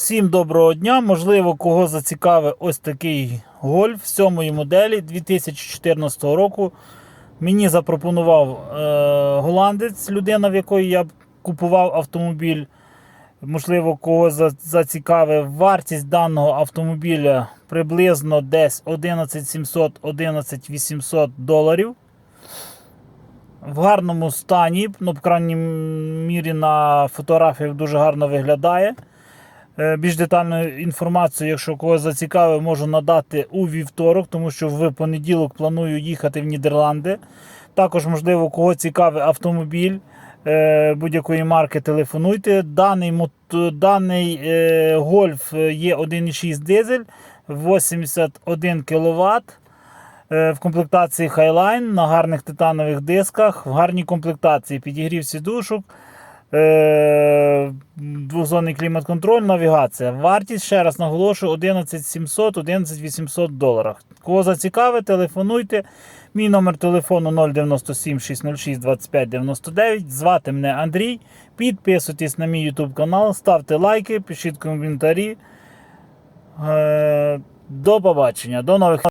Всім доброго дня. Можливо, кого зацікавив ось такий гольф сьомої моделі 2014 року. Мені запропонував е, голландець, людина, в якої я купував автомобіль. Можливо, кого за- зацікавив вартість даного автомобіля приблизно десь 11700 11800 доларів. В гарному стані, ну, по крайній мірі, на фотографіях дуже гарно виглядає. Е, Більш детальну інформацію, якщо когось зацікавив, можу надати у вівторок, тому що в понеділок планую їхати в Нідерланди. Також, можливо, кого цікавий автомобіль е, будь-якої марки, телефонуйте. Даний, даний е, гольф є 1,6 дизель, 81 кВт. В комплектації Highline на гарних титанових дисках, в гарній комплектації підігрів сідушок, двозонний клімат-контроль, навігація. Вартість, ще раз наголошую, 11700 11800 доларів. Кого зацікавить, телефонуйте. Мій номер телефону 097 606 25 99. Звати мене Андрій. Підписуйтесь на мій YouTube канал, ставте лайки, пишіть коментарі. Е, До побачення, до нових